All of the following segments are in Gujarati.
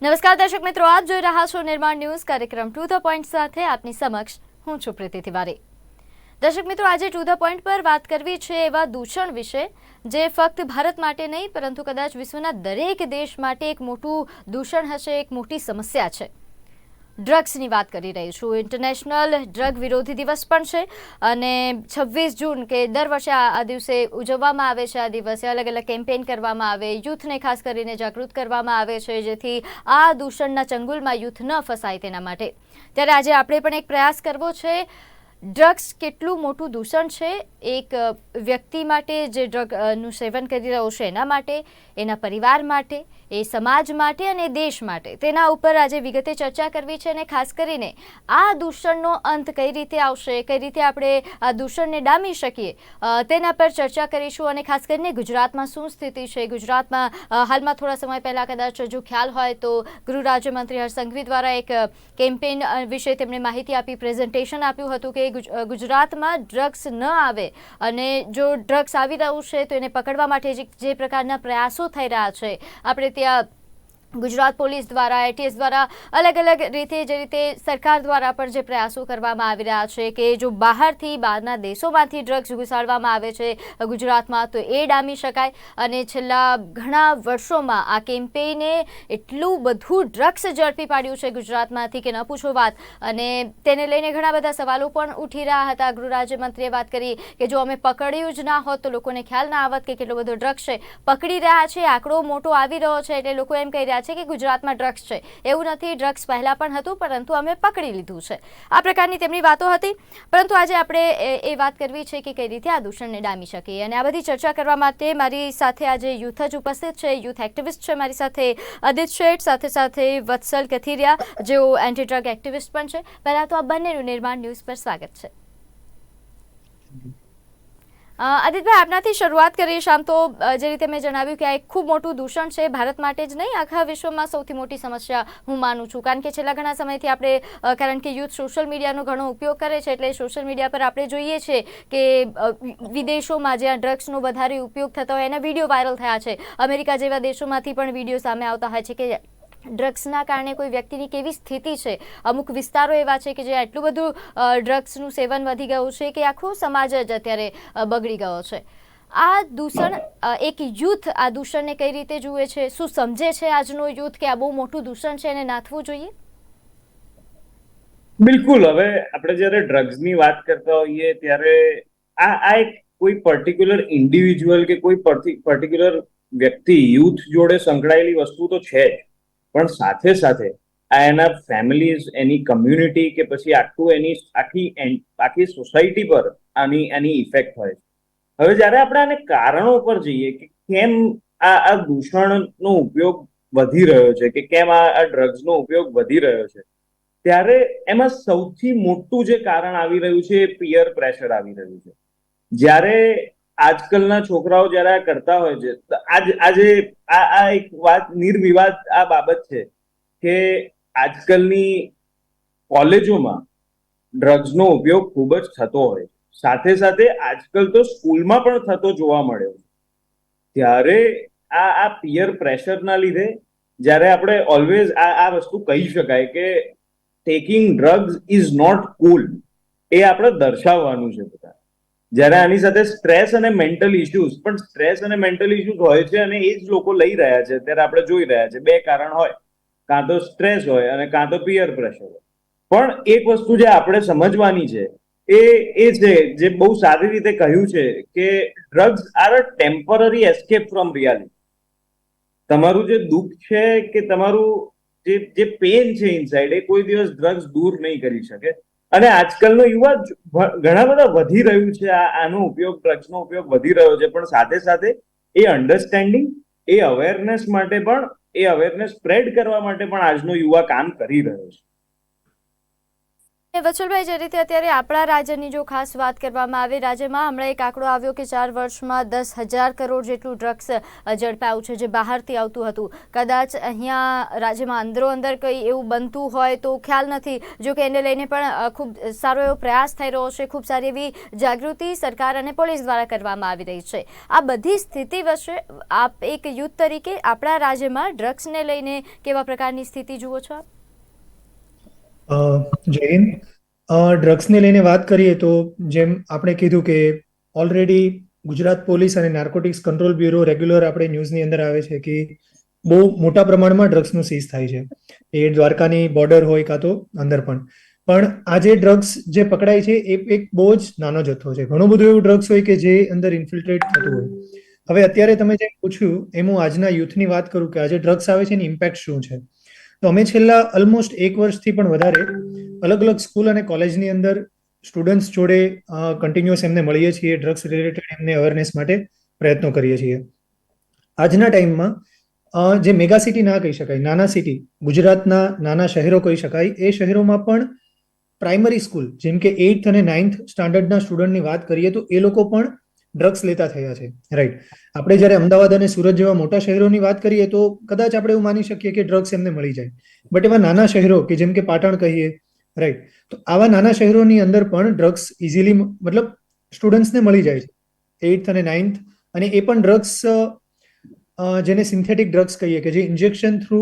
નમસ્કાર દર્શક મિત્રો, આપ જોઈ રહ્યા છો નિર્માણ ન્યૂઝ કાર્યક્રમ ટુ ધ પોઈન્ટ સાથે. આપની સમક્ષ હું છું પ્રીતિ તિવારી. દર્શક મિત્રો, આજે ટુ ધ પોઈન્ટ પર વાત કરવી છે એવા દૂષણ વિશે, જે ફક્ત ભારત માટે નહીં, પરંતુ કદાચ વિશ્વના દરેક દેશ માટે એક મોટું દૂષણ હશે, એક મોટી સમસ્યા છે. ડ્રગ્સની વાત કરી રહી છું. ઇન્ટરનેશનલ ડ્રગ વિરોધી દિવસ પણ છે અને છવ્વીસ જૂન કે દર વર્ષે આ દિવસે ઉજવવામાં આવે છે આ દિવસે. અલગ અલગ કેમ્પેઇન કરવામાં આવે. યુથને ખાસ કરીને જાગૃત કરવામાં આવે છે, જેથી આ દૂષણના ચંગુલમાં યુથ ન ફસાય તેના માટે. ત્યારે આજે આપણે પણ એક પ્રયાસ કરવો છે. ડ્રગ્સ કેટલું મોટું દૂષણ છે? એક વ્યક્તિ માટે જે ડ્રગનું સેવન કરી રહ્યો છે એના માટે, એના પરિવાર માટે, એ સમાજ માટે અને દેશ માટે. તેના ઉપર આજે વિગતે ચર્ચા કરવી છે અને ખાસ કરીને આ દૂષણનો અંત કઈ રીતે આવશે, કઈ રીતે આપણે આ દૂષણને ડામી શકીએ તેના પર ચર્ચા કરીશું અને ખાસ કરીને ગુજરાતમાં શું સ્થિતિ છે? ગુજરાતમાં હાલમાં થોડા સમય પહેલાં કદાચ જો ખ્યાલ હોય તો ગૃહ રાજ્યમંત્રી હર્ષ સંઘવી દ્વારા એક કેમ્પેન વિશે તેમણે માહિતી આપી, પ્રેઝન્ટેશન આપ્યું હતું કે ગુજ- ગુજરાતમાં ડ્રગ્સ ન આવે અને જો ડ્રગ્સ આવી રહ્યું છે તો એને પકડવા માટે જે પ્રકારના પ્રયાસો થઈ રહ્યા છે, આપણે ત્યાં ગુજરાત પોલીસ દ્વારા, એટીએસ દ્વારા અલગ અલગ રીતે જે રીતે સરકાર દ્વારા પણ જે પ્રયાસો કરવામાં આવી રહ્યા છે કે જો બહારથી, બહારના દેશોમાંથી ડ્રગ્સ ઘુસાડવામાં આવે છે ગુજરાતમાં, તો એ ડામી શકાય. અને છેલ્લા ઘણા વર્ષોમાં આ કેમ્પેઈને એટલું બધું ડ્રગ્સ ઝડપી પાડ્યું છે ગુજરાતમાંથી કે ન પૂછો વાત. અને તેને લઈને ઘણા બધા સવાલો પણ ઉઠી રહ્યા હતા. ગૃહ રાજ્યમંત્રીએ વાત કરી કે જો અમે પકડ્યું જ ના હોત તો લોકોને ખ્યાલ ના આવત કે કેટલો બધો ડ્રગ્સ છે. પકડી રહ્યા છે, આંકડો મોટો આવી રહ્યો છે એટલે લોકો એમ કહી રહ્યા છે કે ગુજરાતમાં ડ્રગ્સ છે. એવું નથી, ડ્રગ્સ પહેલાં પણ હતું, પરંતુ અમે પકડી લીધું છે. આ પ્રકારની તેમની વાતો હતી. પરંતુ આજે આપણે એ- વાત કરવી છે કે કઈ રીતે આ દૂષણને ડામી શકીએ. અને આ બધી ચર્ચા કરવા માટે મારી સાથે આજે યુથ જ ઉપસ્થિત છે. યુથ એક્ટિવિસ્ટ છે મારી સાથે અદિત શેઠ, સાથે સાથે વત્સલ કથિરિયા, જેઓ એન્ટી ડ્રગ એક્ટિવિસ્ટ પણ છે. પહેલાં તો આ બંનેનું નિર્માણ ન્યૂઝ પર સ્વાગત છે. આદિત્યભાઈ, આપનાથી શરૂઆત કરીએ આમ તો જે રીતે મેં જણાવ્યું કે આ એક ખૂબ મોટું દૂષણ છે ભારત માટે જ નહીં, આખા વિશ્વમાં સૌથી મોટી સમસ્યા હું માનું છું. કારણ કે છેલ્લા ઘણા સમયથી આપણે કારણ કે યુથ સોશિયલ મીડિયાનો ઘણો ઉપયોગ કરે છે એટલે સોશિયલ મીડિયા પર આપણે જોઈએ છે કે વિદેશોમાં જ્યાં ડ્રગ્સનો વધારે ઉપયોગ થતો હોય એના વીડિયો વાયરલ થયા છે. અમેરિકા જેવા દેશોમાંથી પણ વીડિયો સામે આવતા હોય છે કે ડ્રગ્સના કારણે કોઈ વ્યક્તિની કેવી સ્થિતિ છે? અમુક વિસ્તારો એવા છે કે જે એટલું બધું ડ્રગ્સનું સેવન વધી ગયું છે કે આખો સમાજ જ અત્યારે બગડી ગયો છે. આ દૂષણ એક યુથ આ દૂષણને કઈ રીતે જુએ છે? શું સમજે છે આજનો યુથ કે આ બહુ મોટું દૂષણ છે એને નાથવું જોઈએ? બિલકુલ. હવે આપણે જ્યારે ડ્રગ્સની વાત કરતા હોઈએ ત્યારે આ આ એક કોઈ પર્ટિક્યુલર ઇન્ડિવિજ્યુઅલ કે કોઈ પર્ટિક્યુલર વ્યક્તિ યુથ જોડે સંકળાયેલી વસ્તુ તો છે જ. પણ સાથે સાથે આ એના ફેમિલીઝ એની કમ્યુનિટી કે પછી આખું એની, આખી આખી સોસાયટી પર આની એની ઇફેક્ટ હોય છે. હવે જ્યારે આપણે આને કારણો પર જઈએ કે કેમ આ આ દૂષણનો ઉપયોગ વધી રહ્યો છે કે કેમ આ આ ડ્રગ્સનો ઉપયોગ વધી રહ્યો છે, ત્યારે એમાં સૌથી મોટું જે કારણ આવી રહ્યું છે એ પિયર પ્રેશર આવી રહ્યું છે. જ્યારે આજકાલના છોકરાઓ જ્યારે આ કરતા હોય છે આજ, આજે આ આ એક વાત, નિર્વિવાદ આ બાબત છે કે આજકાલની કોલેજોમાં ડ્રગ્સનો ઉપયોગ ખૂબ જ થતો હોય સાથે સાથે આજકાલ તો સ્કૂલમાં પણ થતો જોવા મળ્યો ત્યારે આ આ પિયર પ્રેશરના લીધે જ્યારે આપણે ઓલવેઝ આ આ વસ્તુ કહી શકાય કે taking drugs is not cool એ આપણે દર્શાવવાનું છે. જ્યારે આની સાથે સ્ટ્રેસ અને મેન્ટલ ઇશ્યુઝ પણ સ્ટ્રેસ અને મેન્ટલ ઇશ્યુઝ હોય છે અને એ જ લોકો લઈ રહ્યા છે ત્યારે આપણે જોઈ રહ્યા છે. બે કારણ હોય. કાં તો સ્ટ્રેસ હોય અને કાં તો પિયર પ્રેશર હોય. પણ એક વસ્તુ જે આપણે સમજવાની છે, એ એ છે જે બહુ સારી રીતે કહ્યું છે કે drugs are a temporary escape from reality તમારું જે દુઃખ છે કે તમારું જે જે પેન છે ઇનસાઇડ એ કોઈ દિવસ ડ્રગ્સ દૂર નહીં કરી શકે. અને આજકાલનો યુવા ઘણા બધા વધી રહ્યું છે. આનો ઉપયોગ, ડ્રગ્સનો ઉપયોગ વધી રહ્યો છે. પણ સાથે સાથે એ અન્ડરસ્ટેન્ડિંગ એ અવેરનેસ માટે પણ, એ અવેરનેસ સ્પ્રેડ કરવા માટે પણ આજનો યુવા કામ કરી રહ્યો છે. એ વત્સલભાઈ જે રીતે અત્યારે આપણા રાજ્યની જો ખાસ વાત કરવામાં આવે, રાજ્યમાં હમણાં એક આંકડો આવ્યો કે ચાર વર્ષમાં દસ હજાર કરોડ જેટલું ડ્રગ્સ ઝડપાયું છે, જે બહારથી આવતું હતું. કદાચ અહીંયા રાજ્યમાં અંદરો અંદર કંઈ એવું બનતું હોય તો ખ્યાલ નથી, જો કે એને લઈને પણ ખૂબ સારો એવો પ્રયાસ થઈ રહ્યો છે. ખૂબ સારી એવી જાગૃતિ સરકાર અને પોલીસ દ્વારા કરવામાં આવી રહી છે. આ બધી સ્થિતિ વચ્ચે આપ એક યુથ તરીકે આપણા રાજ્યમાં ડ્રગ્સને લઈને કેવા પ્રકારની સ્થિતિ જુઓ છો આપ? જય હિન્દ ડ્રગ્સને લઈને વાત કરીએ તો જેમ આપણે કીધું કે ઓલરેડી ગુજરાત પોલીસ અને નાર્કોટિક્સ કંટ્રોલ બ્યુરો રેગ્યુલર આપણે ન્યૂઝની અંદર આવે છે કે બહુ મોટા પ્રમાણમાં ડ્રગ્સનું સીઝ થાય છે. એ દ્વારકાની બોર્ડર હોય કાં તો અંદર પણ. પણ આ જે ડ્રગ્સ જે પકડાય છે એ એક બહુ જ નાનો જથ્થો છે. ઘણું બધું એવું ડ્રગ્સ હોય કે જે અંદર ઇન્ફિલ્ટ્રેટ થતું હોય. હવે અત્યારે તમે જે પૂછ્યું, એમ હું આજના યુથની વાત કરું કે આજે ડ્રગ્સ આવે છે એની ઇમ્પેક્ટ શું છે? તો અમે છેલ્લા ઓલમોસ્ટ એક વર્ષથી પણ વધારે અલગ અલગ સ્કૂલ અને કોલેજની અંદર સ્ટુડન્ટ્સ જોડે કન્ટિન્યુઅસ એમને મળીએ છીએ ડ્રગ્સ રિલેટેડ એમને અવેરનેસ માટે પ્રયત્નો કરીએ છીએ. આજના ટાઈમમાં જે મેગા સિટી ના કહી શકાય, નાના સિટી ગુજરાતના નાના શહેરો કહી શકાય, એ શહેરોમાં પણ પ્રાઇમરી સ્કૂલ જેમ કે એઇથ અને નાઇન્થ સ્ટાન્ડર્ડના સ્ટુડન્ટની વાત કરીએ તો એ લોકો પણ ડ્રગ્સ લેતા થયા છે. રાઈટ આપણે જ્યારે અમદાવાદ અને સુરત જેવા મોટા શહેરોની વાત કરીએ તો કદાચ આપણે એવું માની શકીએ કે ડ્રગ્સ એમને મળી જાય. બટ એવા નાના શહેરો કે જેમ કે પાટણ કહીએ રાઈટ તો આવા નાના શહેરોની અંદર પણ ડ્રગ્સ ઇઝીલી મતલબ સ્ટુડન્ટ્સને મળી જાય છે. એઇથ અને નાઇન્થ અને એ પણ ડ્રગ્સ જેને સિન્થેટિક ડ્રગ્સ કહીએ કે જે ઇન્જેક્શન થ્રુ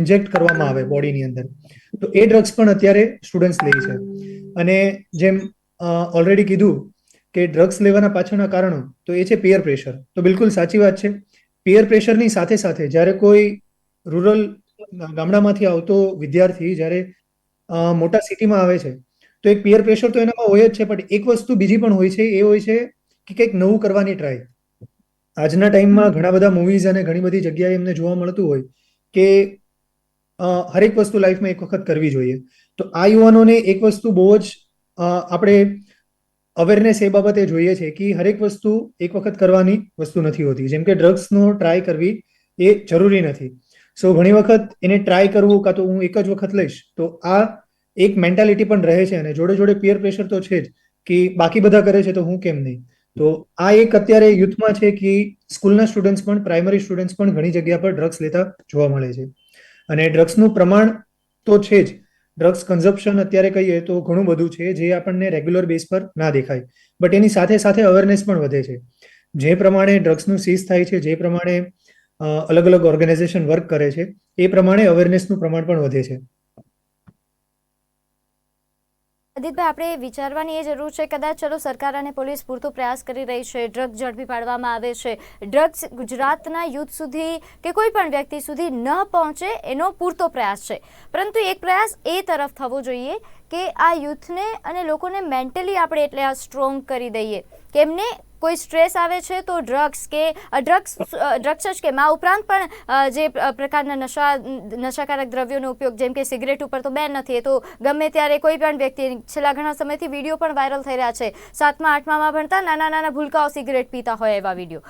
ઇન્જેક્ટ કરવામાં આવે બોડીની અંદર. તો એ ડ્રગ્સ પણ અત્યારે સ્ટુડન્ટ્સ લે છે. અને જેમ ઓલરેડી કીધું કે ડ્રગ્સ લેવાના પાછળના કારણો, તો એ છે પિયર પ્રેશર તો બિલકુલ સાચી વાત છે. પિયર પ્રેશરની સાથે સાથે જ્યારે કોઈ રૂરલ ગામડામાંથી આવતો વિદ્યાર્થી જ્યારે મોટા સિટીમાં આવે છે, તો એક પિયર પ્રેશર તો એનામાં હોય જ છે, પણ એક વસ્તુ બીજી પણ હોય છે, એ હોય છે કે કંઈક નવું કરવાની ટ્રાય આજના ટાઈમમાં ઘણા બધા મૂવીઝ અને ઘણી બધી જગ્યાએ એમને જોવા મળતું હોય કે હરેક વસ્તુ લાઈફમાં એક વખત કરવી જોઈએ. તો આ યુવાનોને એક વસ્તુ બહુ જ આપણે અવેરનેસ એ બાબતે જોઈએ છે કે હરેક વસ્તુ એક વખત કરવાની વસ્તુ નથી હોતી. જેમ કે ડ્રગ્સનો ટ્રાય કરવી એ જરૂરી નથી. સો ઘણી વખત એને ટ્રાય કરવું કાં તો હું એક જ વખત લઈશ, તો આ એક મેન્ટાલિટી પણ રહે છે અને જોડે જોડે પિયર પ્રેશર તો છે જ કે બાકી બધા કરે છે તો હું કેમ નહીં? તો આ એક અત્યારે યુથમાં છે કે સ્કૂલના સ્ટુડન્ટ્સ પણ પ્રાઇમરી સ્ટુડન્ટ્સ પણ ઘણી જગ્યા પર ડ્રગ્સ લેતા જોવા મળે છે. અને ડ્રગ્સનું પ્રમાણ તો છે જ ડ્રગ્સ કન્ઝપ્શન અત્યારે કહીએ તો ઘણું બધું છે, જે આપણને રેગ્યુલર બેઝ પર ના દેખાય. બટ એની સાથે સાથે અવેરનેસ પણ વધે છે. જે પ્રમાણે ડ્રગ્સનું સીઝ થાય છે, જે પ્રમાણે અલગ અલગ ઓર્ગેનાઇઝેશન વર્ક કરે છે, એ પ્રમાણે અવેરનેસનું પ્રમાણ પણ વધે છે. અદિતભાઈ, આપણે વિચારવાની એ જરૂર છે, કદાચ ચલો સરકાર અને પોલીસ પૂરતો પ્રયાસ કરી રહી છે, ડ્રગ ઝડપી પાડવામાં આવે છે. ડ્રગ્સ ગુજરાતના યુથ સુધી કે કોઈ પણ વ્યક્તિ સુધી ન પહોંચે એનો પૂરતો પ્રયાસ છે. પરંતુ એક પ્રયાસ એ તરફ થવો જોઈએ કે આ યુથને અને લોકોને મેન્ટલી આપણે એટલે આ સ્ટ્રોંગ કરી દઈએ. કે એમને કોઈ સ્ટ્રેસ આવે છે તો ડ્રગ્સ કે ડ્રગ્સ ડ્રગ્સ જ કે આ ઉપરાંત પણ જે પ્રકારના નશા, નશાકારક દ્રવ્યોનો ઉપયોગ, જેમ કે સિગરેટ ઉપર તો બેન નથી, એ તો ગમે ત્યારે કોઈ પણ વ્યક્તિ, છેલ્લા ઘણા સમયથી વીડિયો પણ વાયરલ થઈ રહ્યા છે. સાતમા, આઠમામાં ભણતા નાના નાના ભૂલકાઓ સિગરેટ પીતા હોય એવા વીડિયો.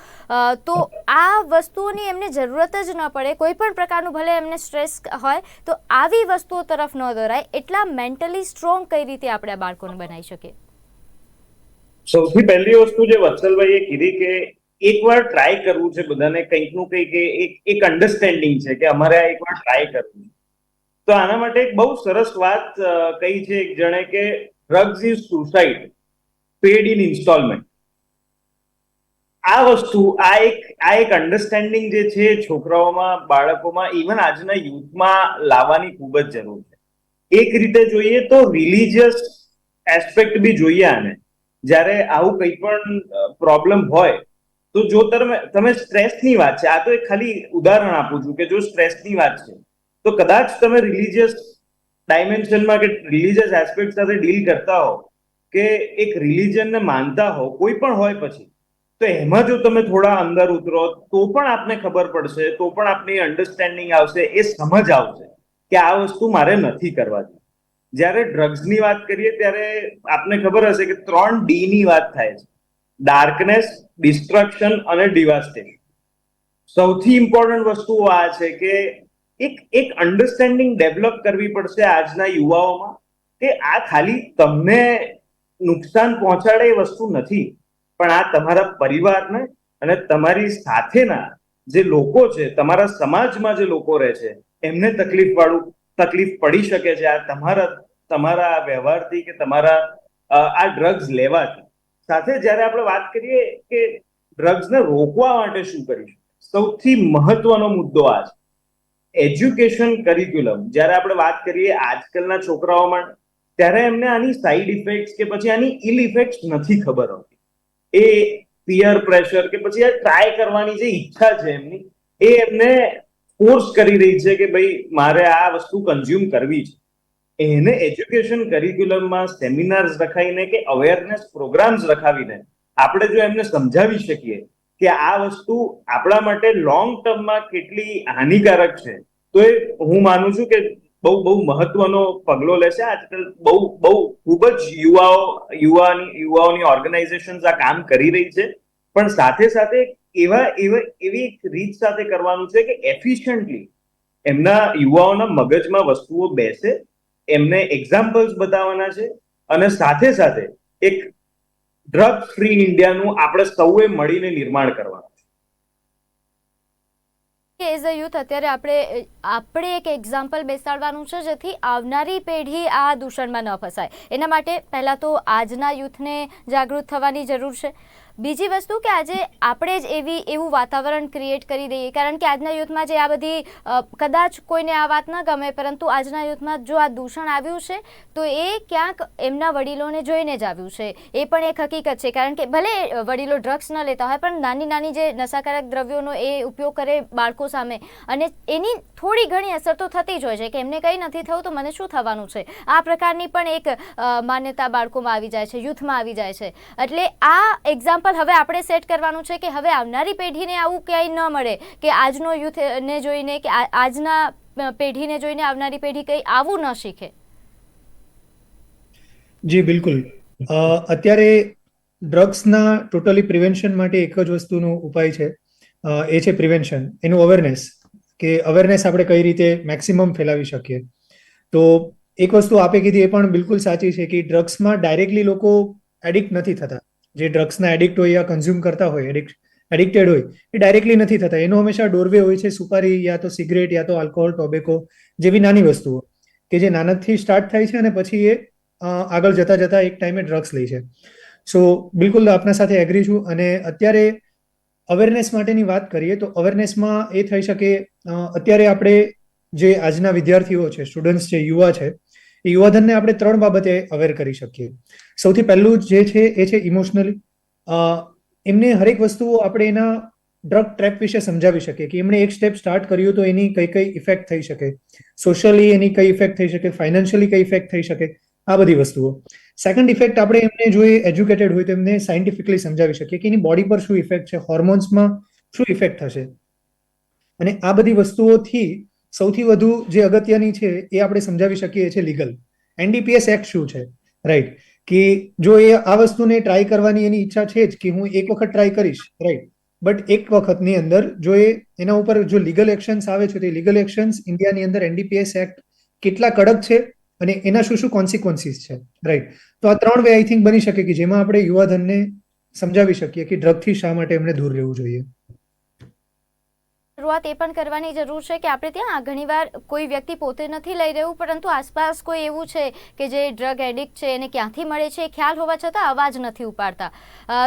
તો આ વસ્તુઓની એમને જરૂરત જ ન પડે, કોઈ પણ પ્રકારનું ભલે એમને સ્ટ્રેસ હોય, તો આવી વસ્તુઓ તરફ ન દોરાય, એટલા મેન્ટલી સ્ટ્રોંગ કઈ રીતે આપણે આ બાળકોને બનાવી શકીએ? સૌથી પહેલી વસ્તુ જે વત્સલભાઈએ કીધી કે એકવાર ટ્રાય કરવું છે બધાને, કંઈકનું કંઈક એક એક અન્ડરસ્ટેન્ડિંગ છે કે અમારે આ એકવાર ટ્રાય કરવું તો આના માટે એક બહુ સરસ વાત કહી છે એક જણે કે drugs is suicide paid in installment આ વસ્તુ, આ એક આ એક અન્ડરસ્ટેન્ડિંગ જે છે છોકરાઓમાં, બાળકોમાં ઇવન આજના યુથમાં લાવવાની ખૂબ જ જરૂર છે. એક રીતે જોઈએ તો રિલીજિયસ એસ્પેક્ટ બી જોઈએ આને. જ્યારે આવું કંઈ પણ પ્રોબ્લેમ હોય, તો જો તમે તમે સ્ટ્રેસની વાત છે, આ તો એક ખાલી ઉદાહરણ આપું છું કે જો સ્ટ્રેસની વાત છે, તો કદાચ તમે રિલીજિયસ ડાયમેન્શનમાં કે રિલીજિયસ એસ્પેક્ટ સાથે ડીલ કરતા હો કે એક રિલિજનને માનતા હો, કોઈ પણ હોય પછી, તો એમાં જો તમે થોડા અંદર ઉતરો, તો પણ આપને ખબર પડશે, તો પણ આપની અન્ડરસ્ટેન્ડિંગ આવશે, એ સમજ આવશે કે આ વસ્તુ મારે નથી કરવાની જ્યારે ડ્રગ્સની વાત કરીએ ત્યારે આપને ખબર હશે કે ત્રણ ડી ની વાત થાય છે. ડાર્કનેસ ડિસ્ટ્રક્શન અને ડિવાસ્ટેશન સૌથી ઇમ્પોર્ટન્ટ વસ્તુ આ છે કે એક એક અન્ડરસ્ટેન્ડિંગ ડેવલપ કરવી પડશે આજના યુવાઓમાં કે આ ખાલી તમને નુકસાન પહોંચાડે એ વસ્તુ નથી. પણ આ તમારા પરિવારને અને તમારી સાથેના જે લોકો છે, તમારા સમાજમાં જે લોકો રહે છે, એમને તકલીફ વાળું તકલીફ પડી શકે છે. આ તમારા તમારા વ્યવહારથી કે તમારા આ ડ્રગ્સ લેવાથી. સાથે જ્યારે આપણે વાત કરીએ કે ડ્રગ્સને રોકવા માટે શું કરીશું? સૌથી મહત્વનો મુદ્દો આ છે. એજ્યુકેશન કરિક્યુલમ જ્યારે આપણે વાત કરીએ આજકાલના છોકરાઓમાં ત્યારે એમને આની સાઈડ ઇફેક્ટ્સ કે પછી આની ઇલ ઇફેક્ટ્સ નથી ખબર હોતી. એ પિયર પ્રેશર કે પછી આ ટ્રાય કરવાની જે ઈચ્છા છે એમની, એ એમને ફોર્સ કરી રહી છે કે ભાઈ મારે આ વસ્તુ કન્ઝ્યુમ કરવી છે. એને એજ્યુકેશન કરિક્યુલમમાં સેમિનાર્સ રખાઈને કે અવેરનેસ પ્રોગ્રામ્સ રખાવીને આપણે જો એમને સમજાવી શકીએ કે આ વસ્તુ આપણા માટે લોંગ ટર્મમાં કેટલી હાનિકારક છે, તો એ હું માનું છું કે બહુ બહુ મહત્વનો પગલો લેશે. આજકાલ બહુ બહુ ખૂબ જ યુવાઓ, યુવાની, યુવાઓની ઓર્ગેનાઇઝેશન આ કામ કરી રહી છે. પણ સાથે સાથે એવા એવા, એવી રીત સાથે કરવાનું છે કે એફિશિયન્ટલી એમના યુવાઓના મગજમાં વસ્તુઓ બેસે, એમને એક્ઝામ્પલ્સ બતાવવાના છે અને સાથે સાથે એક ડ્રગ ફ્રી ઇન્ડિયાનું આપણે સૌએ મળીને નિર્માણ કરવાનું છે. એઝ અ યુથ અત્યારે આપણે આપણે એક એક્ઝામ્પલ બેસાડવાનું છે જેથી આવનારી પેઢી આ દૂષણમાં ન ફસાય. એના માટે પહેલાં તો આજના યુથને જાગૃત થવાની જરૂર છે. બીજી વસ્તુ કે આજે આપણે જ એવી એવું વાતાવરણ ક્રિએટ કરી દઈએ. કારણ કે આજના યુથમાં જે આ બધી કદાચ કોઈને આ વાત ન ગમે, પરંતુ આજના યુથમાં જો આ દૂષણ આવ્યું છે, તો એ ક્યાંક એમના વડીલોને જોઈને જ આવ્યું છે. એ પણ એક હકીકત છે. કારણ કે ભલે વડીલો ડ્રગ્સ ન લેતા હોય, પણ નાની નાની જે નશાકારક દ્રવ્યોનો એ ઉપયોગ કરે બાળકો સામે, અને એની થોડી ઘણી અસર તો થતી જ હોય છે કે એમને કંઈ નથી થયું તો મને શું થવાનું છે? આ પ્રકારની પણ એક માન્યતા બાળકોમાં આવી જાય છે, યુથમાં આવી જાય છે. એટલે આ એક્ઝામ્પલ હવે આપણે સેટ કરવાનું છે કે હવે આવનારી પેઢીને આવું ક્યાંય ન મળે કે આજનો યુથને જોઈને કે આજના પેઢીને જોઈને આવનારી પેઢી કંઈ આવું ન શીખે. જી, બિલકુલ. અત્યારે ડ્રગ્સના ટોટલી પ્રિવેન્શન માટે એક જ વસ્તુનો ઉપાય છે એ છે પ્રિવેન્શન. એનું અવેરનેસ, કે અવેરનેસ આપણે કઈ રીતે મેક્સિમમ ફેલાવી શકીએ. તો એક વસ્તુ આપે કીધી એ પણ બિલકુલ સાચી છે કે ડ્રગ્સમાં ડાયરેક્ટલી લોકો એડિક્ટ નથી થતા. જે ડ્રગ્સના એડિક્ટ હોય યા કન્ઝ્યુમ કરતા હોય એડિક્ટ એડિક્ટેડ હોય, એ ડાયરેક્ટલી નથી થતા. એનો હંમેશા ડોરવે હોય છે સુપારી યા તો સિગરેટ યા તો આલ્કોહોલ ટોબેકો જેવી નાની વસ્તુઓ કે જે નાનકથી સ્ટાર્ટ થાય છે અને પછી એ આગળ જતા જતા એક ટાઈમે ડ્રગ્સ લે છે. સો બિલકુલ આપના સાથે એગ્રી છું અને અત્યારે અવેરનેસ માટેની વાત કરીએ તો અવેરનેસમાં એ થઈ શકે અત્યારે આપણે જે આજના વિદ્યાર્થીઓ છે સ્ટુડન્ટ્સ છે, યુવા છે યુવાધનને આપણે ત્રણ બાબતે અવેર કરી શકીએ. સૌથી પહેલું જે છે, એ છે ઇમોશનલી એમને હરેક વસ્તુઓ આપણે એના ડ્રગ ટ્રેપ વિશે સમજાવી શકીએ કે એમણે એક સ્ટેપ સ્ટાર્ટ કર્યું તો એની કઈ કઈ ઇફેક્ટ થઈ શકે. સોશિયલી એની કઈ ઇફેક્ટ થઈ શકે ફાઇનાન્શિયલી કઈ ઇફેક્ટ થઈ શકે, આ બધી વસ્તુઓ. સેકન્ડ ઇફેક્ટ આપણે એમને જો એજ્યુકેટેડ હોય તો એમને સાયન્ટિફિકલી સમજાવી શકીએ કે એની બોડી પર શું ઇફેક્ટ છે હોર્મોન્સમાં શું ઇફેક્ટ થશે. અને આ બધી વસ્તુઓથી સૌથી વધુ જે અગત્યની છે એ આપણે સમજાવી શકીએ છીએ લીગલ. એનડીપીએસ એક્ટ શું છે? રાઈટ કે જો એ આ વસ્તુને ટ્રાય કરવાની એની ઈચ્છા છે જ કે હું એક વખત ટ્રાય કરીશ રાઈટ બટ એક વખતની અંદર જો એ એના ઉપર જો લીગલ એક્શન્સ આવે છે, તો એ લીગલ એક્શન્સ ઇન્ડિયાની અંદર એનડીપીએસ એક્ટ કેટલા કડક છે અને એના શું શું કોન્સિક્વન્સીસ છે રાઈટ તો આ ત્રણ વે આઈ થિંક બની શકે કે જેમાં આપણે યુવાધનને સમજાવી શકીએ કે ડ્રગથી શા માટે એમને દૂર રહેવું જોઈએ. શરૂઆત એ પણ કરવાની જરૂર છે કે આપણે ત્યાં ઘણીવાર કોઈ વ્યક્તિ પોતે નથી લઈ રહ્યું પરંતુ આસપાસ કોઈ એવું છે કે જે ડ્રગ એડિક્ટ છે એને ક્યાંથી મળે છે ખ્યાલ હોવા છતાં અવાજ નથી ઉપાડતા.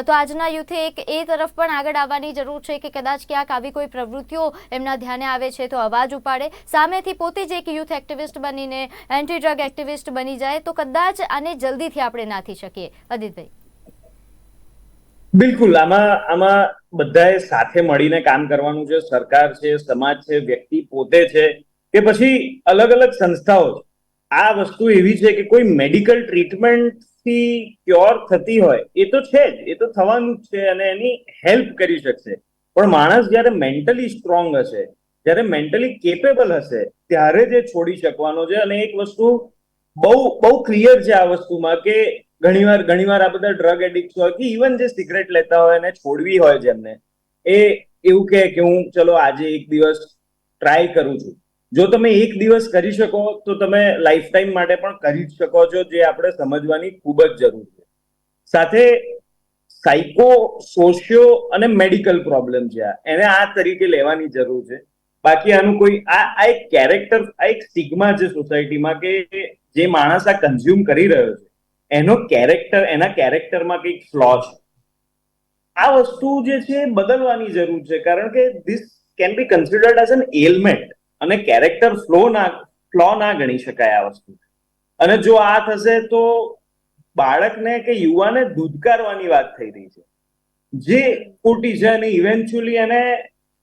તો આજના યુથે એક એ તરફ પણ આગળ આવવાની જરૂર છે કે કદાચ ક્યાંક આવી કોઈ પ્રવૃત્તિઓ એમના ધ્યાને આવે છે તો અવાજ ઉપાડે. સામેથી પોતે જ એક યુથ એક્ટિવિસ્ટ બનીને એન્ટી ડ્રગ એક્ટિવિસ્ટ બની જાય તો કદાચ આને જલ્દીથી આપણે નાથી શકીએ. અદિતભાઈ. બિલકુલ. આમાં આમાં બધાએ સાથે મળીને કામ કરવાનું છે. સરકાર છે, સમાજ છે, વ્યક્તિ પોતે છે કે પછી અલગ અલગ સંસ્થાઓ છે. આ વસ્તુ એવી છે કે કોઈ મેડિકલ ટ્રીટમેન્ટથી ક્યોર થતી હોય, એ તો છે જ. એ તો થવાનું જ છે અને એની હેલ્પ કરી શકશે. પણ માણસ જ્યારે મેન્ટલી સ્ટ્રોંગ હશે, જ્યારે મેન્ટલી કેપેબલ હશે, ત્યારે જ એ છોડી શકવાનો છે. અને એક વસ્તુ બહુ બહુ ક્લિયર છે આ વસ્તુમાં કે ઘણીવાર ઘણીવાર આ બધા ડ્રગ એડિક્ટ હોય કે ઇવન જે સિગરેટ લેતા હોય અને છોડવી હોય જેમને એ એવું કહે કે હું ચલો આજે એક દિવસ ટ્રાય કરું છું. જો તમે એક દિવસ કરી શકો, તો તમે લાઈફ ટાઈમ માટે પણ કરી જ શકો છો, જે આપણે સમજવાની ખૂબ જ જરૂર છે. સાથે સાયકો સોશિયો અને મેડિકલ પ્રોબ્લેમ છે આ. એને આ તરીકે લેવાની જરૂર છે. બાકી આનું કોઈ આ આ એક કેરેક્ટર આ એક સ્ટિગ્મા છે સોસાયટીમાં કે જે માણસ આ કન્ઝ્યુમ કરી રહ્યો છે. એનો કેરેક્ટર એના કેરેક્ટરમાં કંઈક ફ્લો છે. આ વસ્તુ જે છે બદલવાની જરૂર છે, કારણ કે this can be considered as an element અને કેરેક્ટર ફ્લો ના ફ્લો ના ગણી શકાય આ વસ્તુ. અને જો આ થશે તો બાળકને કે યુવાને દૂધકારવાની વાત થઈ રહી છે. જે ખોટી છે અને ઇવેન્ચ્યુઅલી એને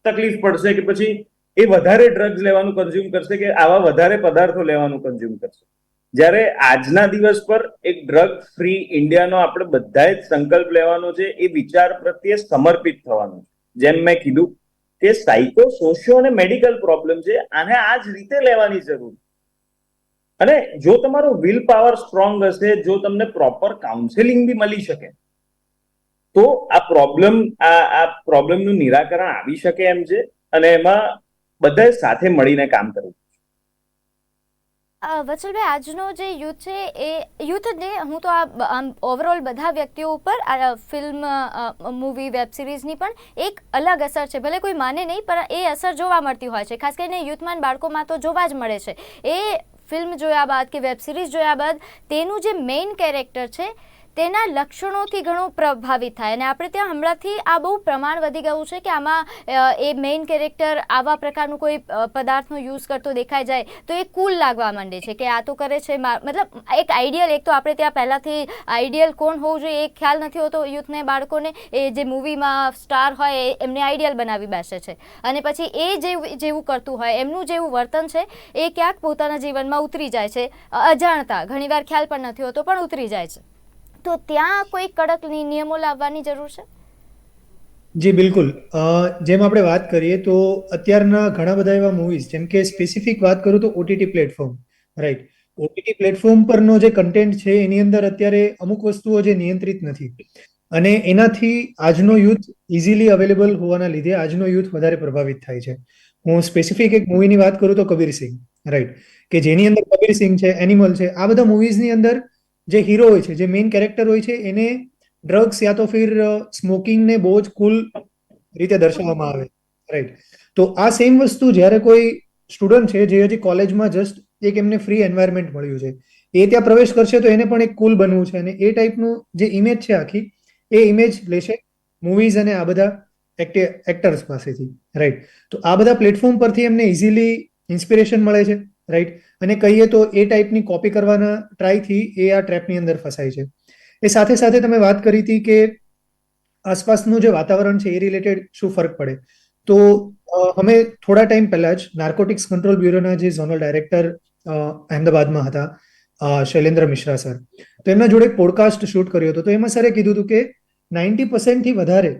તકલીફ પડશે કે પછી એ વધારે ડ્રગ્સ લેવાનું કન્ઝ્યુમ કરશે કે આવા વધારે પદાર્થો લેવાનું કન્ઝ્યુમ કરશે. જ્યારે આજના દિવસ પર એક ડ્રગ ફ્રી ઇન્ડિયાનો આપણે બધાએ સંકલ્પ લેવાનો છે, એ વિચાર પ્રત્યે સમર્પિત થવાનું જેમ મેં કીધું કે સાયકો સોશિયો અને મેડિકલ પ્રોબ્લેમ છે, આને આ જ રીતે લેવાની જરૂર. અને જો તમારો વિલ પાવર સ્ટ્રોંગ હશે, જો તમને પ્રોપર કાઉન્સેલિંગ બી મળી શકે, તો આ પ્રોબ્લેમ આ આ પ્રોબ્લેમનું નિરાકરણ આવી શકે એમ છે અને એમાં બધાએ સાથે મળીને કામ કરવું વત્સલભાઈ, આજનો જે યુથ છે એ, યુથ ને હું તો આ ઓવરઓલ બધા વ્યક્તિઓ ઉપર ફિલ્મ મૂવી વેબ સિરીઝની પણ એક અલગ અસર છે. ભલે કોઈ માને નહીં, પણ એ અસર જોવા મળતી હોય છે. ખાસ કરીને યુથમાન બાળકોમાં તો જોવા જ મળે છે. એ ફિલ્મ જોયા બાદ કે વેબ સિરીઝ જોયા બાદ તેનું જે મેઇન કેરેક્ટર છે તેના લક્ષણોથી ઘણું પ્રભાવિત થાય. અને આપણે ત્યાં હમણાંથી આ બહુ પ્રમાણ વધી ગયું છે કે આમાં એ મેઇન કેરેક્ટર આવા પ્રકારનું કોઈ પદાર્થનો યુઝ કરતો દેખાઈ જાય તો એ કુલ લાગવા માંડે છે કે આ તો કરે છે મતલબ એક આઈડિયલ એક તો આપણે ત્યાં પહેલાંથી આઈડિયલ કોણ હોવું જોઈએ એ ખ્યાલ નથી હોતો યુથને, બાળકોને. એ જે મૂવીમાં સ્ટાર હોય એમને આઈડિયલ બનાવી બેસે છે. અને પછી એ જેવું કરતું હોય, એમનું જેવું વર્તન છે, એ ક્યાંક પોતાના જીવનમાં ઉતરી જાય છે. અજાણતા, ઘણીવાર ખ્યાલ પણ નથી હોતો, પણ ઉતરી જાય છે. તો ત્યાં કોઈ કડક નિયમો લાવવાની જરૂર છે? જી, બિલકુલ. જેમ આપણે વાત કરીએ તો અત્યારના ઘણા બધા એવા મૂવીઝ જેમ કે સ્પેસિફિક વાત કરું તો OTT platform right OTT platform પરનો જે કન્ટેન્ટ છે એની અંદર અત્યારે અમુક વસ્તુઓ જે નિયંત્રિત નથી. અને એનાથી આજનો યુથ ઇઝીલી અવેલેબલ હોવાના લીધે આજનો યુથ વધારે પ્રભાવિત થાય છે. હું સ્પેસિફિક એક મૂવીની વાત કરું તો કબીર સિંહ રાઈટ કે જેની અંદર કબીર સિંહ છે એનિમલ છે, આ બધા મૂવીઝની અંદર જે હીરો હોય છે, જે મેઇન કેરેક્ટર હોય છે, એને ડ્રગ્સ યા તો ફિર સ્મોકિંગને બહુ જ કુલ રીતે દર્શાવવામાં આવે. રાઈટ તો આ સેમ વસ્તુ જ્યારે કોઈ સ્ટુડન્ટ છે, જે હજી કોલેજમાં જસ્ટ એક એમને ફ્રી એન્વાયરમેન્ટ મળ્યું છે, એ ત્યાં પ્રવેશ કરશે તો એને પણ એક કુલ બનવું છે અને એ ટાઈપનું જે ઇમેજ છે આખી, એ ઇમેજ લેશે મૂવીઝ અને આ બધા એક્ટર્સ પાસેથી. રાઈટ તો આ બધા પ્લેટફોર્મ પરથી એમને ઇઝીલી ઇન્સ્પિરેશન મળે છે. રાઈટ અને કહીએ તો એ ટાઈપની કોપી કરવાના ટ્રાયથી એ આ ટ્રેપની અંદર ફસાય છે. એ સાથે સાથે તમે વાત કરી હતી કે આસપાસનું જે વાતાવરણ છે એ રિલેટેડ શું ફરક પડે? તો અમે થોડા ટાઈમ પહેલા જ નાર્કોટિક્સ કંટ્રોલ બ્યુરોના જે ઝોનલ ડાયરેક્ટર અહેમદાબાદમાં હતા શૈલેન્દ્ર મિશ્રા સર તો એમના જોડે પોડકાસ્ટ શૂટ કર્યો હતો. તો એમાં સરે કીધું હતું કે નાઇન્ટી પર્સન્ટથી વધારે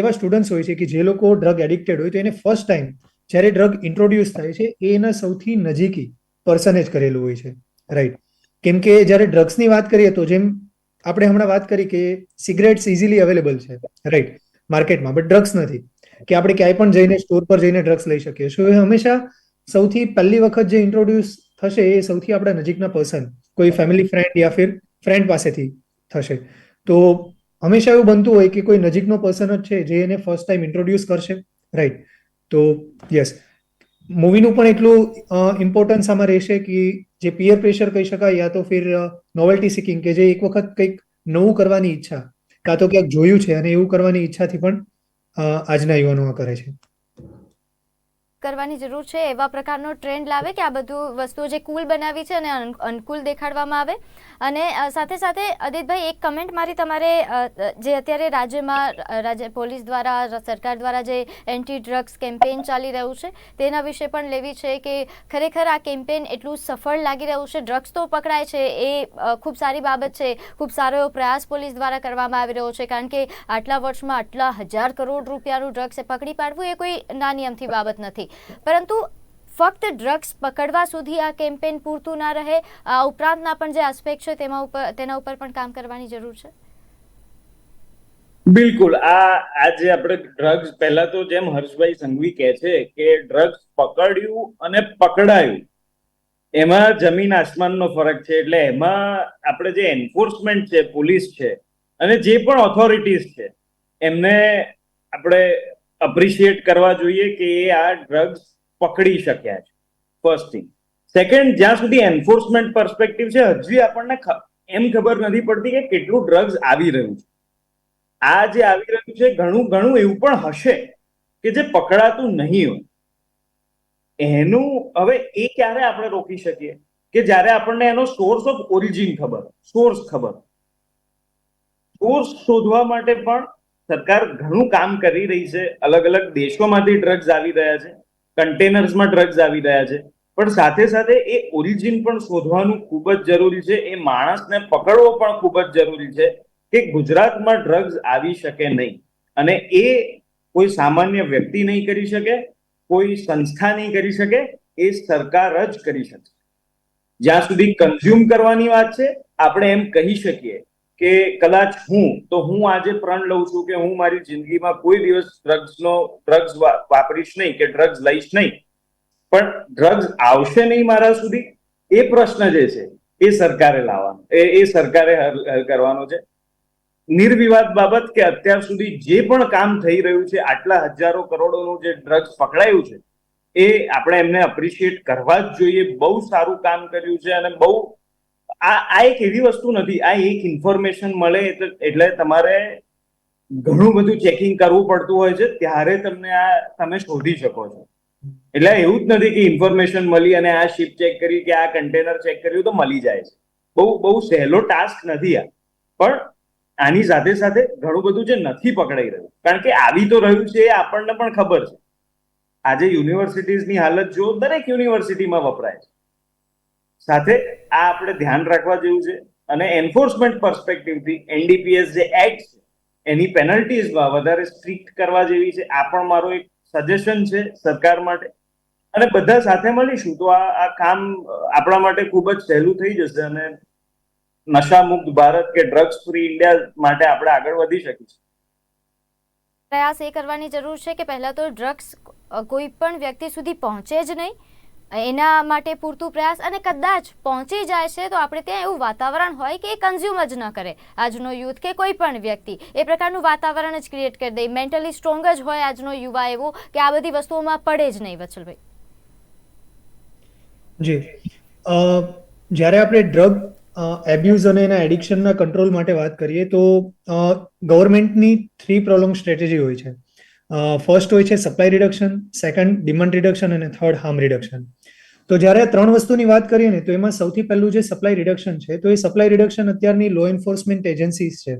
એવા સ્ટુડન્ટ્સ હોય છે કે જે લોકો ડ્રગ એડિક્ટેડ હોય તો એને ફર્સ્ટ ટાઈમ જ્યારે ડ્રગ ઇન્ટ્રોડ્યુસ થાય છે, એ એના સૌથી નજીકી પર્સને જ કરેલું હોય છે. રાઈટ કેમ કે જ્યારે ડ્રગ્સની વાત કરીએ તો જેમ આપણે હમણાં વાત કરી કે સિગરેટ્સ ઇઝીલી અવેલેબલ છે. રાઈટ માર્કેટમાં બટ ડ્રગ્સ નથી. કે આપણે ક્યાંય પણ જઈને સ્ટોર પર જઈને ડ્રગ્સ લઈ શકીએ so એ હંમેશા સૌથી પહેલી વખત જે ઇન્ટ્રોડ્યુસ થશે એ સૌથી આપણા નજીકના પર્સન કોઈ ફેમિલી ફ્રેન્ડ યા ફિર ફ્રેન્ડ પાસેથી થશે. તો હંમેશા એવું બનતું હોય કે કોઈ નજીકનો પર્સન જ છે જે એને ફર્સ્ટ ટાઈમ ઇન્ટ્રોડ્યુસ કરશે. રાઈટ તો યસ મૂવીનું પણ એટલું ઇમ્પોર્ટન્સ આમાં રહેશે કે જે પિયર પ્રેશર કહી શકાય યા તો ફિર નોવેલ્ટી સિકિંગ કે જે એક વખત કંઈક નવું કરવાની ઈચ્છા, કાં તો ક્યાંક જોયું છે અને એવું કરવાની ઈચ્છાથી પણ આજના યુવાનો આ કરે છે. કરવાની જરૂર છે એવા પ્રકારનો ટ્રેન્ડ લાવે કે આ બધું વસ્તુઓ જે કુલ બનાવી છે અને અન- અનુકૂળ દેખાડવામાં આવે. અને સાથે સાથે અદિતભાઈ, એક કમેન્ટ મારી તમારે જે અત્યારે રાજ્યમાં રાજ્ય પોલીસ દ્વારા સરકાર દ્વારા જે એન્ટી ડ્રગ્સ કેમ્પેન ચાલી રહ્યું છે, તેના વિશે પણ લેવી છે કે ખરેખર આ કેમ્પેન એટલું સફળ લાગી રહ્યું છે. ડ્રગ્સ તો પકડાય છે, એ ખૂબ સારી બાબત છે. ખૂબ સારો એવો પ્રયાસ પોલીસ દ્વારા કરવામાં આવી રહ્યો છે, કારણ કે આટલા વર્ષમાં આટલા હજાર કરોડ રૂપિયાનું ડ્રગ્સ પકડી પાડવું એ કોઈ નાની અમથી બાબત નથી. પરંતુ ફક્ત ડ્રગ્સ પકડવા સુધી આ કેમ્પેન પૂરતું ના રહે, આ ઉપરાંતના પણ જે આસ્પેક્ટ છે તેમાં ઉપર તેના ઉપર પણ કામ કરવાની જરૂર છે? બિલકુલ. આ, આજે આપણે ડ્રગ્સ, પહેલા તો જેમ હર્ષભાઈ સંઘવી કહે છે કે ડ્રગ્સ પકડ્યું અને પકડાયું, એમાં જમીન આસમાનનો ફરક છે. એટલે એમાં આપણે જે એન્ફોર્સમેન્ટ છે, પોલીસ છે અને જે પણ ઓથોરિટીઝ છે, એમને આપણે અપ્રિશિએટ કરવા જોઈએ કે એ આ ડ્રગ્સ પકડી શક્યા છે. ફર્સ્ટ થિંગ સેકન્ડ જ્યાં સુધી એન્ફોર્સમેન્ટ પર્સપેક્ટિવ છે, હજી આપણને એમ ખબર નથી પડતી કે કેટલું ડ્રગ્સ આવી રહ્યું છે. આ જે આવી રહ્યું છે, ઘણું ઘણું એવું પણ હશે કે જે પકડાતું નહીં હોય. એનું હવે એ ક્યારે આપણે રોકી શકીએ? કે જ્યારે આપણને એનો સોર્સ ઓફ ઓરિજિન ખબર સોર્સ ખબર સોર્સ શોધવા માટે પણ સરકાર ઘણું કામ કરી રહી છે. અલગ અલગ દેશોમાંથી ડ્રગ્સ આવી રહ્યા છે. કન્ટેનર્સમાં ડ્રગ્સ આવી રહ્યા છે. પણ સાથે સાથે એ ઓરિજિન પણ શોધવાનું ખૂબ જ જરૂરી છે. એ માણસને પકડવો પણ ખૂબ જ જરૂરી છે કે ગુજરાતમાં ડ્રગ્સ આવી શકે નહીં. અને એ કોઈ સામાન્ય વ્યક્તિ નહીં કરી શકે, કોઈ સંસ્થા નહીં કરી શકે, એ સરકાર જ કરી શકે. જ્યાં સુધી કન્ઝ્યુમ કરવાની વાત છે, આપણે એમ કહી શકીએ કે કદાચ હું, તો હું આજે પ્રણ લઉં છું કે હું મારી જિંદગીમાં કોઈ દિવસ ડ્રગ્સનો ડ્રગ્સ વાપરીશ નહીં કે ડ્રગ્સ લઈશ નહીં. પણ ડ્રગ્સ આવશે નહીં મારા સુધી? એ પ્રશ્ન જે છે, એ સરકારે લાવવાનો, એ એ સરકારે હલ કરવાનો છે. નિર્વિવાદ બાબત કે અત્યાર સુધી જે પણ કામ થઈ રહ્યું છે, આટલા હજારો કરોડોનું જે ડ્રગ્સ પકડાયું છે, એ આપણે એમને અપ્રિશિએટ કરવા જ જોઈએ. બહુ સારું કામ કર્યું છે અને બહુ આ આ એક એવી વસ્તુ નથી. આ એક ઇન્ફોર્મેશન મળે એટલે એટલે તમારે ઘણું બધું ચેકિંગ કરવું પડતું હોય છે. ત્યારે તમને આ તમે શોધી શકો છો. એટલે એવું જ નથી કે ઇન્ફોર્મેશન મળી અને આ શિપ ચેક કરી કે આ કન્ટેનર ચેક કર્યું તો મળી જાય છે. બહુ બહુ સહેલો ટાસ્ક નથી આ. પણ આની સાથે સાથે ઘણું બધું જે નથી પકડાઈ રહ્યું. કારણ કે આવી તો રહ્યું છે એ આપણને પણ ખબર છે. આજે યુનિવર્સિટીઝની હાલત જો દરેક યુનિવર્સિટીમાં વપરાય છે. સાથે આ આપણે ધ્યાન રાખવા જેવું છે અને એન્ફોર્સમેન્ટ પર્સપેક્ટિવથી એનડીપીએસ જે એક્ટ છે, એની પેનલ્ટીઝમાં વધારે સ્ટ્રિક્ટ કરવા જેવી છે. આ પણ મારો એક સજેશન છે સરકાર માટે. અને બધા સાથે મળીશું તો આ આ કામ આપણા માટે ખૂબ જ સહેલું થઈ જશે અને નશામુક્ત ભારત કે ડ્રગ્સ ફ્રી ઇન્ડિયા માટે આપણે આગળ વધી શકીશું. પ્રયાસ એ કરવાની જરૂર છે કે પહેલા તો ડ્રગ્સ કોઈ પણ વ્યક્તિ સુધી પહોંચે જ નહીં. એના માટે પૂરતું પ્રયાસ અને કદાચ પહોંચી જાય છે, તો આપણે ત્યાં એવું વાતાવરણ હોય કે એ કન્ઝ્યુમ જ ન કરે. આજનો યુથ કે કોઈ પણ વ્યક્તિ, એ પ્રકારનું વાતાવરણ જ ક્રિએટ કરી દે. મેન્ટલી સ્ટ્રોંગ જ હોય આજનો યુવા એવો કે આ બધી વસ્તુઓમાં પડે જ નહીં, વચલભાઈ. જી. જ્યારે આપણે ડ્રગ એબ્યુઝ અને એના એડિક્શનના કંટ્રોલ માટે વાત કરીએ, તો ગવર્મેન્ટની થ્રી પ્રોલોંગ સ્ટ્રેટેજી હોય છે. ફર્સ્ટ હોય છે supply reduction second demand reduction અને થર્ડ હાર્મ રિડક્શન તો જ્યારે ત્રણ વસ્તુની વાત કરીએ ને, તો એમાં સૌથી પહેલું જે સપ્લાય રિડક્શન છે, તો એ સપ્લાય રિડક્શન અત્યારની લો એન્ફોર્સમેન્ટ એજન્સીસ છે.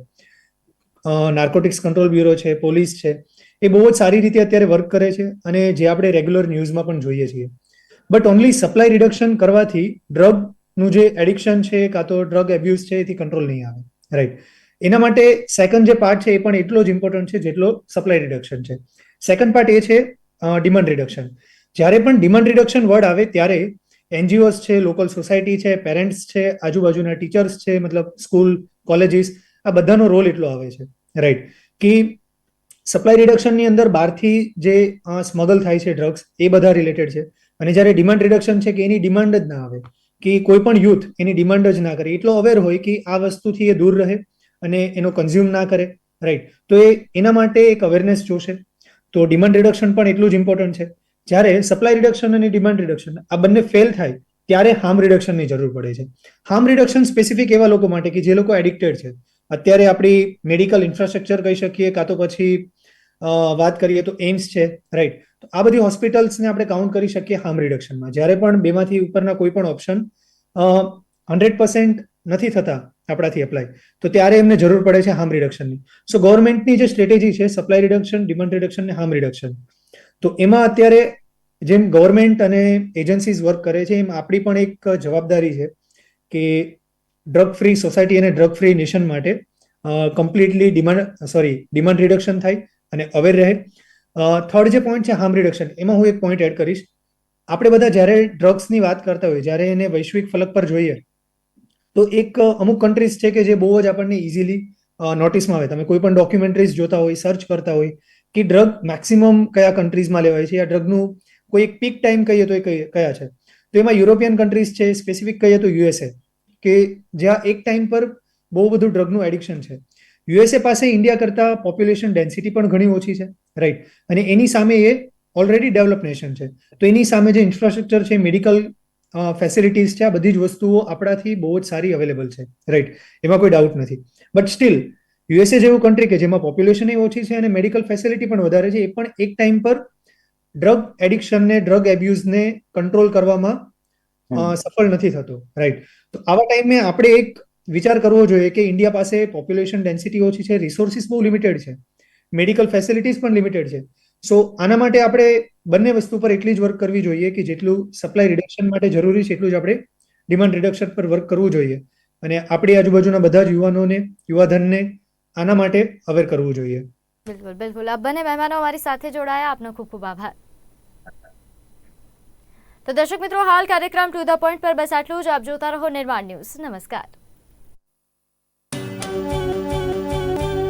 નાર્કોટિક્સ કંટ્રોલ બ્યુરો છે પોલીસ છે, એ બહુ જ સારી રીતે અત્યારે વર્ક કરે છે અને જે આપણે રેગ્યુલર ન્યૂઝમાં પણ જોઈએ છીએ. બટ ઓનલી સપ્લાય રિડક્શન કરવાથી ડ્રગનું જે એડિક્શન છે, કાં તો ડ્રગ એબ્યુઝ છે, એથી કંટ્રોલ નહીં આવે. રાઈટ એના માટે સેકન્ડ જે પાર્ટ છે એ પણ એટલો જ ઇમ્પોર્ટન્ટ છે જેટલો સપ્લાય રિડક્શન છે. સેકન્ડ પાર્ટ એ છે ડિમાન્ડ રિડક્શન જ્યારે પણ ડિમાન્ડ રિડક્શન વર્ડ આવે ત્યારે એનજીઓસ છે લોકલ સોસાયટી છે પેરેન્ટ્સ છે, આજુબાજુના ટીચર્સ છે, મતલબ સ્કૂલ કોલેજીસ આ બધાનો રોલ એટલો આવે છે. રાઈટ કે સપ્લાય રિડક્શનની અંદર બહારથી જે સ્મગલ થાય છે ડ્રગ્સ એ બધા રિલેટેડ છે. અને જ્યારે ડિમાન્ડ રિડક્શન છે કે એની ડિમાન્ડ જ ના આવે, કે કોઈ પણ યુથ એની ડિમાન્ડ જ ના કરે, એટલો અવેર હોય કે આ વસ્તુથી એ દૂર રહે અને એનો કન્ઝ્યુમ ના કરે રાઈટ તો એ એના માટે એક અવેરનેસ જોશે. તો ડિમાન્ડ રિડક્શન પણ એટલું જ ઇમ્પોર્ટન્ટ છે. જ્યારે સપ્લાય રિડક્શન અને ડિમાન્ડ રિડક્શન આ બંને ફેલ થાય, ત્યારે હાર્મ રિડક્શનની જરૂર પડે છે. હાર્મ રિડક્શન સ્પેસિફિક એવા લોકો માટે કે જે લોકો એડિક્ટેડ છે. અત્યારે આપણી મેડિકલ ઇન્ફ્રાસ્ટ્રક્ચર કહી શકીએ, કાં તો પછી વાત કરીએ તો એમ્સ છે રાઈટ તો આ બધી હોસ્પિટલ્સને આપણે કાઉન્ટ કરી શકીએ હાર્મ રિડક્શનમાં જ્યારે પણ બેમાંથી ઉપરના કોઈ પણ ઓપ્શન હંડ્રેડ પર્સન્ટ નથી થતા આપણાથી એપ્લાય તો ત્યારે એમને જરૂર પડે છે હાર્મ રિડક્શનની સો ગવર્મેન્ટની જે સ્ટ્રેટેજી છે સપ્લાય રિડક્શન ડિમાન્ડ રિડક્શન ને હાર્મ રિડક્શન તો એમાં અત્યારે જેમ ગવર્મેન્ટ અને એજન્સીઝ વર્ક કરે છે, એમ આપણી પણ એક જવાબદારી છે કે ડ્રગ ફ્રી સોસાયટી અને ડ્રગ ફ્રી નેશન માટે completely demand sorry demand reduction થાય અને અવેર રહે. થર્ડ જે પોઈન્ટ છે હાર્મ રિડક્શન એમાં હું એક પોઈન્ટ એડ કરીશ. આપણે બધા જ્યારે ડ્રગ્સની વાત કરતા હોઈએ, જ્યારે એને વૈશ્વિક ફલક પર જોઈએ તો એક અમુક કન્ટ્રીઝ છે કે જે બહુ જ આપણને ઇઝીલી નોટિસમાં આવે. તમે કોઈ પણ ડોક્યુમેન્ટરીઝ જોતા હોય સર્ચ કરતા હોય, કે ડ્રગ મેક્સિમમ કયા કન્ટ્રીઝમાં લેવાય છે આ ડ્રગનું કોઈ એક પીક ટાઈમ કહીએ તો એ કયા છે? તો એમાં યુરોપિયન કન્ટ્રીઝ છે સ્પેસિફિક કહીએ તો યુએસએ કે જ્યાં એક ટાઈમ પર બહુ બધું ડ્રગનું એડિક્શન છે. યુએસએ પાસે ઇન્ડિયા કરતાં પોપ્યુલેશન ડેન્સિટી પણ ઘણી ઓછી છે રાઈટ અને એની સામે એ ઓલરેડી ડેવલપ નેશન છે. તો એની સામે જે ઇન્ફ્રાસ્ટ્રક્ચર છે મેડિકલ ફેસિલિટીઝ છે આ બધી જ વસ્તુઓ આપણાથી બહુ જ સારી અવેલેબલ છે. રાઈટ એમાં કોઈ ડાઉટ નથી. બટ સ્ટીલ યુએસએ જેવું કન્ટ્રી કે જેમાં પોપ્યુલેશન એ ઓછી છે અને મેડિકલ ફેસિલિટી પણ વધારે છે એ પણ એક ટાઈમ પર ડ્રગ એડિક્શનને ડ્રગ એબ્યુઝને કંટ્રોલ કરવામાં સફળ નથી થતો. રાઈટ તો આવા ટાઈમે આપણે એક વિચાર કરવો જોઈએ કે ઇન્ડિયા પાસે પોપ્યુલેશન ડેન્સિટી ઓછી છે રિસોર્સિસ બહુ લિમિટેડ છે. મેડિકલ ફેસિલિટીઝ પણ લિમિટેડ છે. સો આના માટે આપણે બંને વસ્તુ પર એટલી જ વર્ક કરવી જોઈએ કે જેટલું સપ્લાય રિડક્શન માટે જરૂરી છે, એટલું જ આપણે ડિમાન્ડ રિડક્શન પર વર્ક કરવું જોઈએ. અને આપણી આજુબાજુના બધા જ યુવાનોને, યુવાધનને આના માટે અવેર કરવું જોઈએ. બિલકુલ બિલકુલ. આપ બંને મહેમાનો અમારી સાથે જોડાયા. આપનો ખૂબ ખૂબ આભાર. તો દર્શક મિત્રો, હાલ કાર્યક્રમ ટુ ધ પોઈન્ટ પર બસ આટલું જ. આપ જોતા રહો નિર્માણ ન્યૂઝ. નમસ્કાર.